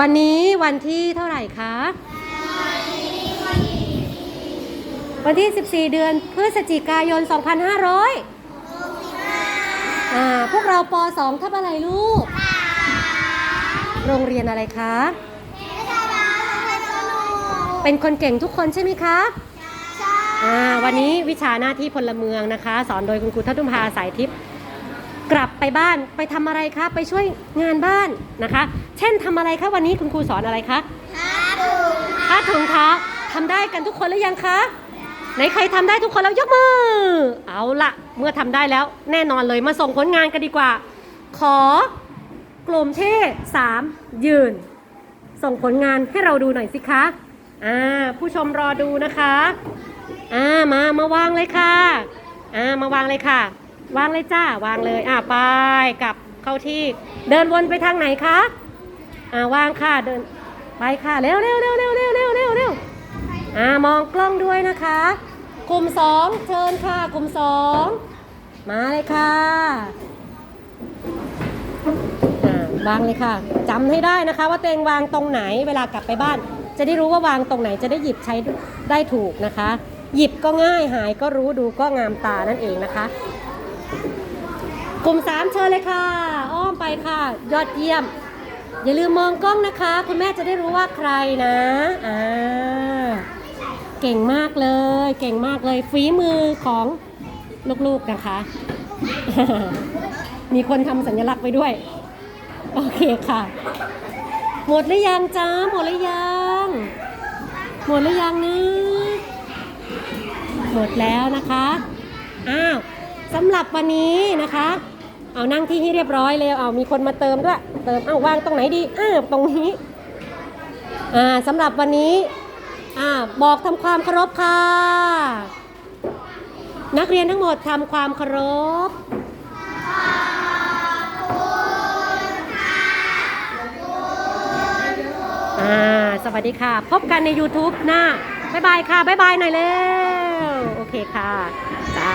วันนี้วันที่เท่าไหร่คะ วันที่ 14 เดือนพฤศจิกายน 2500อ่าพวกเราป .2 ทับอะไรลูก โรงเรียนอะไรคะเป็นคนเก่งทุกคนใช่ไหมคะอ่วันนี้วิชาหน้าที่พลเมืองนะคะ สอนโดยคุณครูทัตุมภาสายทิพย์ กลับไปบ้านไปทำอะไรคะไปช่วยงานบ้านนะคะ เช่นทำอะไรคะวันนี้คุณครูสอนอะไรคะผ้าถุงเท้าทำได้กันทุกคนหรือยังคะไหนใครทำได้ทุกคนแล้วยกมือ เอาละเมื่อทำได้แล้วแน่นอนเลยมาส่งผลงานกันดีกว่า ขอกลุ่มที่สามยืน ส่งผลงานให้เราดูหน่อยสิคะอ่าผู้ชมรอดูนะคะอ่ามามาวางเลยค่ะอ่ามาวางเลยค่ะ วางเลยจ้าวางเลยอ่าไปกลับเข้าที่ เดินวนไปทางไหนคะอ่าวางค่ะเดินไปค่ะเร็วเร็วเร็วเร็วเร็วเร็วเร็วเร็วอ่ามองกล้องด้วยนะคะ กลุ่มสองเชิญค่ะ กลุ่มสองมาเลยค่ะอ่าวางเลยค่ะจำให้ได้นะคะ ว่าตัวเองวางตรงไหนเวลากลับไปบ้าน จะได้รู้ว่าวางตรงไหนจะได้หยิบใช้ได้ถูกนะคะ หยิบก็ง่ายหายก็รู้ดูก็งามตานั่นเองนะคะ กลุ่มสามเชิญเลยค่ะ อ้อมไปค่ะ ยอดเยี่ยม อย่าลืมมองกล้องนะคะ คุณแม่จะได้รู้ว่าใครนะอ่าเก่งมากเลย เก่งมากเลยฝีมือของลูกๆนะคะ มีคนทำสัญลักษณ์ไว้ด้วย โอเคค่ะ หมดหรือยังจ้าหมดหรือยัง หมดหรือยังนะหมดแล้วนะคะ อ้าวสำหรับวันนี้นะคะ เอานั่งที่ให้เรียบร้อยเลยเอามีคนมาเติมด้วย เติมเอาวางตรงไหนดีอ้าตรงนี้อ่าสำหรับวันนี้อ่าบอกทำความเคารพค่ะ นักเรียนทั้งหมดทำความเคารพอ่าสวัสดีค่ะ พบกันใน YouTube หน้า บ๊ายบายค่ะ บ๊ายบายหน่อยเร็ว โอเคค่ะจ้า